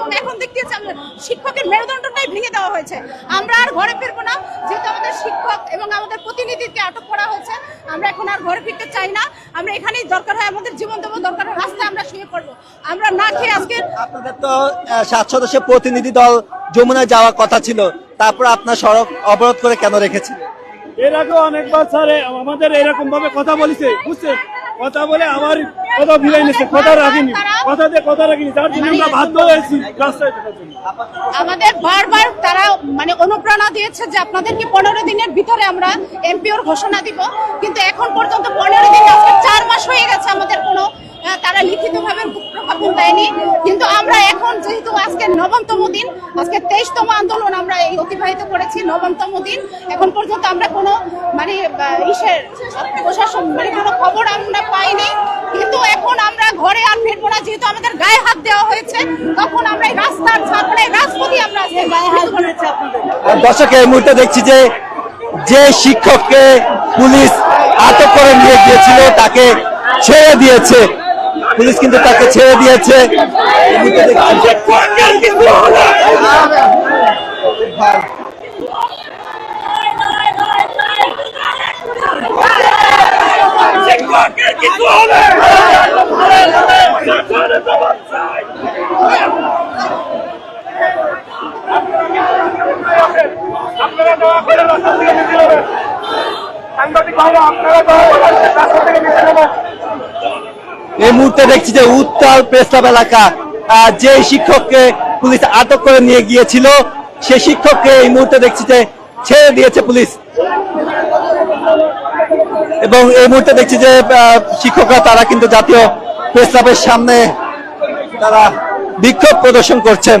এবং এখন দেখতেছি আমরা শিক্ষকের মেরুদণ্ডটাই ভেঙে দেওয়া হয়েছে। আমরা আর ঘরে ফিরবো না। যেহেতু আমাদের শিক্ষক এবং আমাদের প্রতিনিধিকে আটক করা হয়েছে আমরা এখন আর ঘরে ফিরতে চাই না। আমরা এখানেই দরকার হয় আমাদের জীবন দেবো দরকার হয় রাস্তায় আমরা শুয়ে পড়ব। আমরা না খেয়ে আজকে আপনাদের তো সাত সদস্যের প্রতিনিধি দল যমুনায় যাওয়ার কথা ছিল। তারপর আপনার সড়ক অবরোধ করে কেন রেখেছিলেন? এর আগে অনেকবার স্যার আমাদের এরকম ভাবে কথা বলেছে বুঝছেন? কথা বলে আমার কথা ভিড়াই নিচ্ছে কথা রাখিনি। কথা দিয়ে কথা রাখিনি, যার জন্য আমরা বাধ্য হয়েছি আমাদের বারবার তারা মানে অনুপ্রেরণা দিয়েছে যে আপনাদেরকে পনেরো দিনের ভিতরে আমরা এমপিওর ঘোষণা দিব। কিন্তু এখন পর্যন্ত পনেরো দিন, আজকে চার মাস হয়ে গেছে আমাদের কোনো তারা লিখিতভাবে প্রজ্ঞাপন দেয়নি। কিন্তু আমরা এখন যেহেতু আজকে নবমতম দিন, আজকে তেইশতম আন্দোলন আমরা এই অতিবাহিত করেছি, নবমতম দিন। এখন পর্যন্ত আমরা কোনো মানে ইসের প্রশাসন মানে কোনো খবর আমরা পাইনি। কিন্তু এখন আমরা ঘরে আর ফিরবো না, যেহেতু আমাদের গায়ে হাত দেওয়া হয়েছে, তখন আমরা এই রাস্তার ছাড় রাজপথে আমরা আজকে গায়ে হাত দর্শক, এই মুহূর্তে দেখছি যে যে শিক্ষককে পুলিশ আটক করে নিয়ে গিয়েছিল, তাকে ছেড়ে দিয়েছে। পুলিশ কিন্তু তাকে ছেড়ে দিয়েছে। সাংবাদিক ভাইরা আপনারা রাস্তা থেকে নিতে হবে এই মুহূর্তে দেখছি যে উত্তর প্রেসক্লাব এলাকা যে শিক্ষককে পুলিশ আটক করে নিয়ে গিয়েছিল, সে শিক্ষককে এই মুহূর্তে দেখছি যে ছেড়ে দিয়েছে পুলিশ। এবং এই মুহূর্তে দেখছি যে শিক্ষকরা তারা কিন্তু জাতীয় প্রেসক্লাবের সামনে তারা বিক্ষোভ প্রদর্শন করছেন।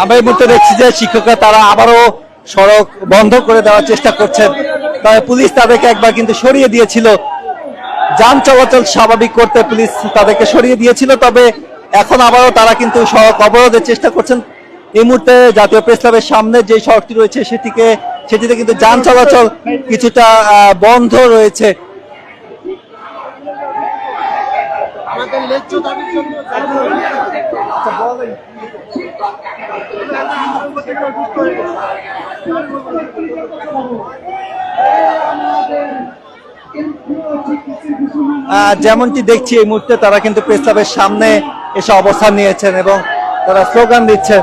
আমরা এই মুহূর্তে দেখছি যে শিক্ষকরা তারা আবারও সড়ক বন্ধ করে দেওয়ার চেষ্টা করছেন। তবে পুলিশ তাদেরকে একবার কিন্তু সরিয়ে দিয়েছিল। যান চলাচল স্বাভাবিক করতে পুলিশ তাদেরকে সরিয়ে দিয়েছিল তবে এখন আবারও তারা কিন্তু সড়ক অবরোধের চেষ্টা করছেন। এই মুহূর্তে জাতীয় প্রেস ক্লাবের সামনে যে সড়কটি রয়েছে সেটিকে সেটিতে কিন্তু যান চলাচল কিছুটা বন্ধ রয়েছে। আহ, যেমনটি দেখছি এই মুহূর্তে তারা কিন্তু প্রেস ক্লাবের সামনে এসে অবস্থান নিয়েছেন এবং তারা স্লোগান দিচ্ছেন।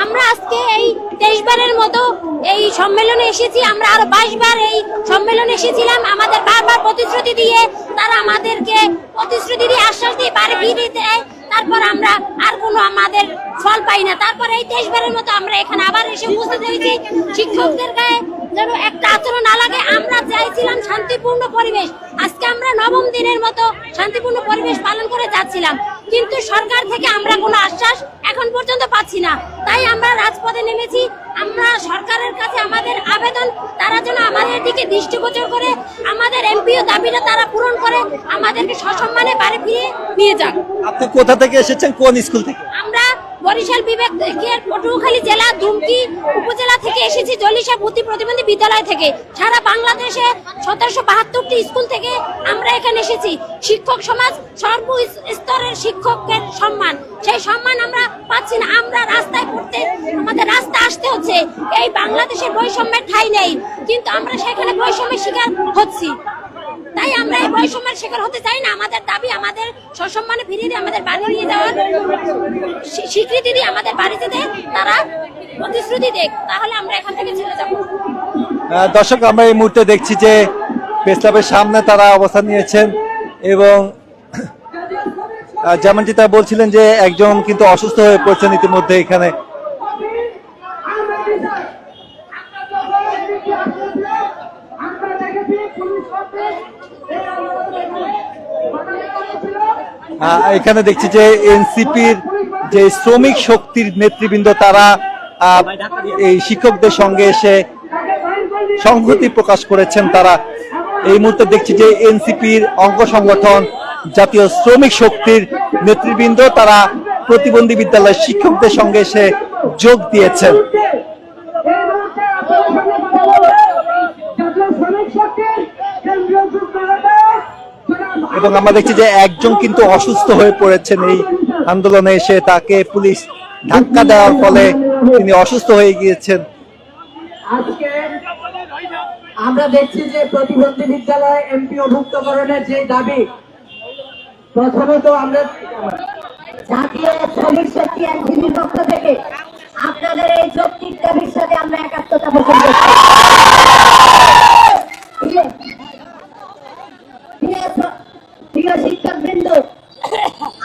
আমরা আজকে এই তেইশ বারের মতো এই সম্মেলনে এসেছি। আমরা আরও বাইশ বার এই সম্মেলনে এসেছিলাম। আমাদের বারবার প্রতিশ্রুতি দিয়ে তারা আমাদেরকে প্রতিশ্রুতি দিয়ে আশ্বাস দিয়ে বাড়ি ফিরে দেয়। তারপর আমরা আর কোনো আমাদের ফল পাই না। তারপর এই তেইশ বারের মতো আমরা এখানে আবার এসে উপস্থিত হয়েছি। শিক্ষকদের গায়ে যেন একটা আচরণ না লাগে। আমরা চাইছিলাম শান্তিপূর্ণ পরিবেশ। আজকে আমরা নবম দিনের মতো শান্তিপূর্ণ পরিবেশ পালন করে যাচ্ছিলাম। কিন্তু সরকার থেকে আমরা কোনো আশ্বাস এখন পর্যন্ত পাচ্ছি না। তাই আমরা রাজপথে নেমেছি। আমরা সরকারের কাছে আমাদের আবেদন তারা যেন আমাদের দিকে দৃষ্টিগোচর করে আমাদের এমপিও দাবিটা তারা পূরণ করে আমাদেরকে সসম্মানে বাড়ি ফিরিয়ে নিয়ে যান। আপনি কোথা থেকে এসেছেন? কোন স্কুল থেকে? আমরা বরিশাল বিভাগ পটুয়াখালী জেলা দুমকি উপজেলা থেকে এসেছি জলিশা ভর্তি প্রতিবন্ধী বিদ্যালয় থেকে। সারা বাংলাদেশে সতেরোশো বাহাত্তরটি স্কুল থেকে আমরা এখানে এসেছি। শিক্ষক সমাজ সর্ব স্তরের শিক্ষকের সম্মান। সেই সম্মান আমরা পাচ্ছি না। আমরা রাস্তায় পড়তে, আমাদের রাস্তা আসতে হচ্ছে। এই বাংলাদেশের বৈষম্যের ঠাই নেই। কিন্তু আমরা সেখানে বৈষম্যের শিকার হচ্ছি। তাই আমরা এই বৈষম্যের শিকার হতে চাই না। আমাদের দাবি আমাদের সসম্মানে ফিরিয়ে দিয়ে আমাদের বাড়ি নিয়ে যাওয়ার স্বীকৃতি দিয়ে আমাদের বাড়িতে দেয় তারা প্রতিশ্রুতি দেখ। তাহলে আমরা এখান থেকে চলে যাব। দর্শক, আমরা এই মুহূর্তে দেখছি যে প্রেস ক্লাবের সামনে তারা অবস্থান নিয়েছেন এবং যেমনটি তারা বলছিলেন যে একজন কিন্তু অসুস্থ হয়ে পড়ছেন ইতিমধ্যে এখানে। এখানে দেখছি যে এনসিপির যে শ্রমিক শক্তির নেতৃবৃন্দ, তারা এই শিক্ষকদের সঙ্গে এসে সংহতি প্রকাশ করেছেন। তারা এই মুহূর্তে দেখছি যে এনসিপির অঙ্গ সংগঠন, জাতীয় শ্রমিক শক্তির নেতৃবৃন্দ, তারা প্রতিবন্ধী বিদ্যালয়ের শিক্ষকদের সঙ্গে এসে যোগ দিয়েছেন। এবং আমরা দেখছি যে একজন কিন্তু অসুস্থ হয়ে পড়েছেন এই আন্দোলনে এসে তাকে পুলিশ ধাক্কা দেওয়ার ফলে তিনি অসুস্থ হয়ে গিয়েছেন। আমরা দেখছি যে প্রতিবন্ধী বিদ্যালয় এমপিও ভুক্তকরণের যে দাবি প্রথমত আমরা জাতীয় শ্রমিক শক্তি আইনজীবীর পক্ষ থেকে আপনাদের এই যৌক্তিক দাবির সাথে আমরা একাত্মতা পোষণ করছি। প্রিয় শিক্ষকবৃন্দ,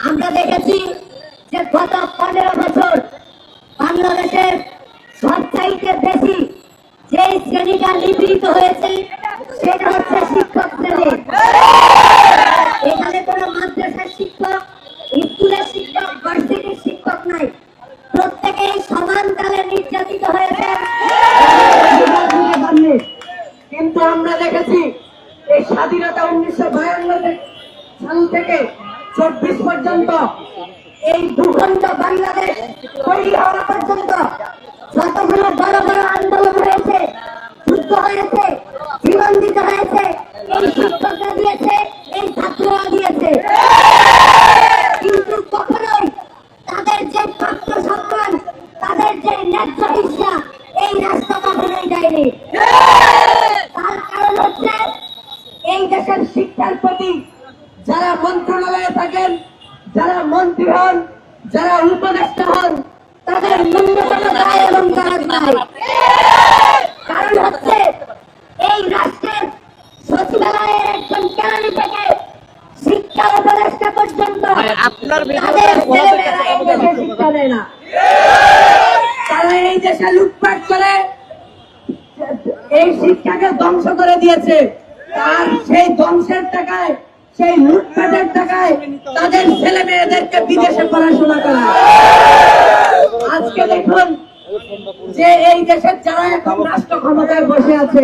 আমরা দেখেছি যে গত পনেরো বছর বাংলাদেশের সবচাইতে বেশি যে শ্রেণীটা নিপীড়িত হয়েছে, সেটা হচ্ছে শিক্ষক শ্রেণি। এখানে কোনো মাদ্রাসার শিক্ষক, স্কুলের শিক্ষক, ভার্সিটির শিক্ষক নাই। প্রত্যেকেই সমান তালে নির্যাতিত হয়েছে। কিন্তু আমরা দেখেছি, এই স্বাধীনতা উনিশশো বায়ান্ন সাল থেকে চব্বিশ পর্যন্ত, এই ভূখণ্ড বাংলাদেশ তৈরি হওয়া পর্যন্ত যতগুলো বড় বড় আন্দোলন হয়েছে, যুদ্ধ হয়েছে জীবন দিতে হয়েছে, এই শিক্ষকরা দিয়েছে, এই ছাত্ররা দিয়েছে। কিন্তু কখনোই তাদের যে প্রাপ্য সম্মান, তাদের যে ন্যায্য হিসা, এই রাষ্ট্র কখনোই দেয়নি তার কারণ হচ্ছে এই দেশের শিক্ষার প্রতি যারা মন্ত্রণালয়ে থাকেন যারা মন্ত্রী হন যারা উপদেষ্টা হন তাদের ন্যূনতম দায় এবং কাজ নাই কারণ হচ্ছে এই রাষ্ট্রের সচিবালয়ের একজন কেরানি থেকে শিক্ষা উপদেষ্টা পর্যন্ত তাদের ছেলেমেয়েরা এই দেশে শিক্ষা দেয় না। তারা এই দেশে লুটপাট করে এই শিক্ষাকে ধ্বংস করে দিয়েছে। তার সেই ধ্বংসের টাকায় সেই লুটপাটের টাকায় তাদের ছেলে মেয়েদেরকে বিদেশে পড়াশোনা করা আজকে দেখুন যে এই দেশের যারা এখন রাষ্ট্র ক্ষমতায় বসে আছে,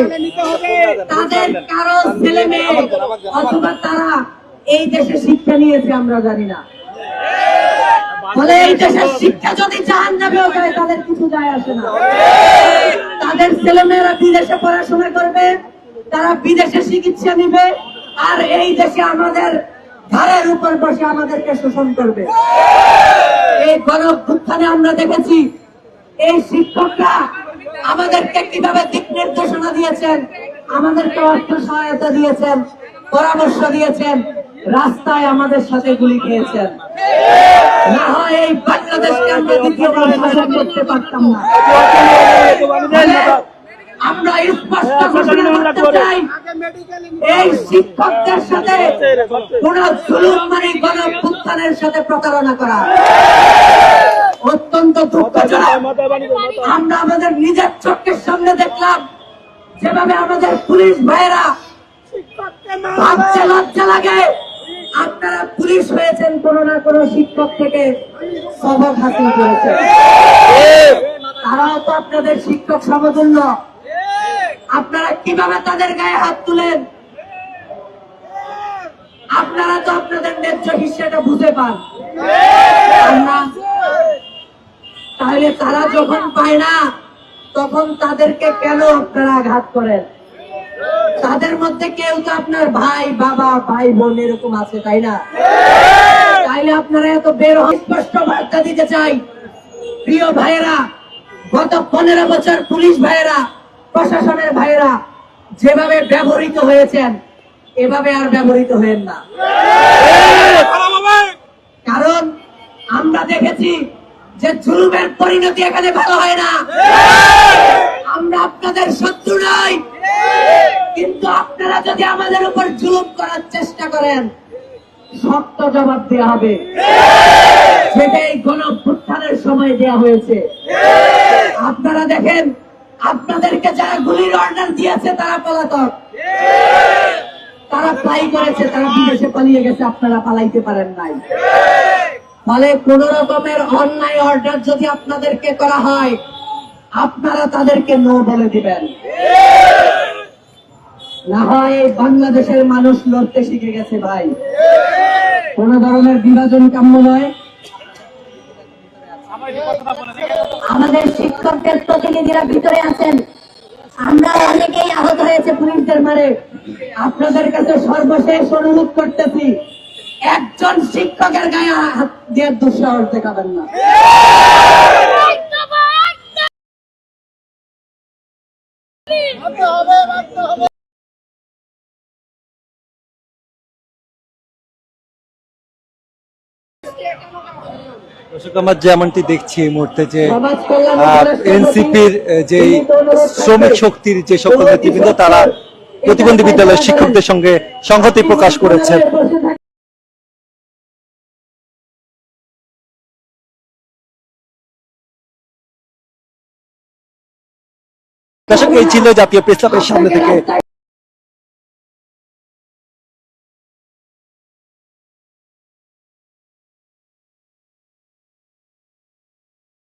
তাদের কারও ছেলে মেয়ে অথবা তারা এই দেশে শিক্ষা নিয়েছে আমরা জানি না। ফলে এই দেশের শিক্ষা যদি জাহান যাবেও যায়, তাদের কিছু যায় আসে না। তাদের ছেলেমেয়েরা বিদেশে পড়াশোনা করবে, তারা বিদেশে চিকিৎসা নিবে আর এই দেশে আমাদের ঘরের উপর বসে আমাদেরকে শোষণ করবে এই গণভ্যুত্থানে আমরা দেখেছি এই শিক্ষকরা আমাদেরকে কীভাবে দিক নির্দেশনা দিয়েছেন আমাদেরকে অর্থ সহায়তা দিয়েছেন পরামর্শ দিয়েছেন রাস্তায় আমাদের সাথে গুলি খেয়েছেন না হয় এই বাংলাদেশকে আমরা দ্বিতীয়বার শাসন করতে পারতাম না আমরা স্পষ্ট ঘোষণা করতে চাই। এই শিক্ষকদের সাথে কোন জুলুম মানে গণপুত্থানের সাথে প্রতারণা করা। অত্যন্ত দুঃখজনক। আমরা আমাদের নিজের চোখের সামনে দেখলাম যেভাবে আমাদের পুলিশ ভাইয়েরা ভাবছে লজ্জা লাগে। আপনারা পুলিশ হয়েছেন কোন না কোন শিক্ষক থেকে সবক হাসিল করেছেন। তারাও তো আপনাদের শিক্ষক সমতুল্য। আপনারা কীভাবে তাদের গায়ে হাত তুলেন? আপনারা তো আপনাদের ন্যায্য হিসেবে বুঝে পান। তাহলে তারা যখন পায় না, তখন তাদেরকে কেন আপনারা আঘাত করেন? তাদের মধ্যে কেউ তো আপনার ভাই, বাবা, ভাই, বোন এরকম আছে, তাই না? তাইলে আপনারা এত বের। স্পষ্ট বার্তা দিতে চাই। প্রিয় ভাইয়েরা, গত পনেরো বছর পুলিশ ভাইয়েরা প্রশাসনের ভাইয়েরা যেভাবে ব্যবহৃত হয়েছেন, এভাবে আর ব্যবহৃত হয়েন না। কারণ আমরা দেখেছি যে জুলুমের পরিণতি এখানে ভালো হয় না। আমরা আপনাদের শত্রু নই। কিন্তু আপনারা যদি আমাদের উপর জুলুম করার চেষ্টা করেন, শক্ত জবাব দেওয়া হবে। সেটাই গণ সময় দেওয়া হয়েছে। আপনারা দেখেন আপনাদেরকে যারা গুলির অর্ডার দিয়েছে, তারা পলাতক। তারা প্লাই করেছে, তারা বিদেশে পালিয়ে গেছে, আপনারা পালাইতে পারেন নাই। ফলে কোন রকমের অন্যায় অর্ডার যদি আপনাদেরকে করা হয়, আপনারা তাদেরকে নো বলে দিবেন। না হয় বাংলাদেশের মানুষ লড়তে শিখে গেছে ভাই। কোন ধরনের বিভাজন কাম্য নয়। আমাদের শিক্ষকদের প্রতিনিধিরা ভিতরে আছেন। আমরা অনেকেই আহত হয়েছে পুলিশদের মারে। আপনাদের কাছে সর্বশেষ অনুরোধ করতেছি, একজন শিক্ষকের গায়ে হাত দিয়ে দুঃসাহস দেখাবেন না। দর্শক আমরা যেমনটি দেখছি এই মুহূর্তে যে এনসিপির যে শ্রমিক শক্তির যে সকল নেতৃবৃন্দ তারা প্রতিবন্ধী বিদ্যালয়ের শিক্ষকদের সঙ্গে সংহতি প্রকাশ করেছেন। বসে দর্শক এই ছিল জাতীয় প্রেস ক্লাবের সামনে থেকে।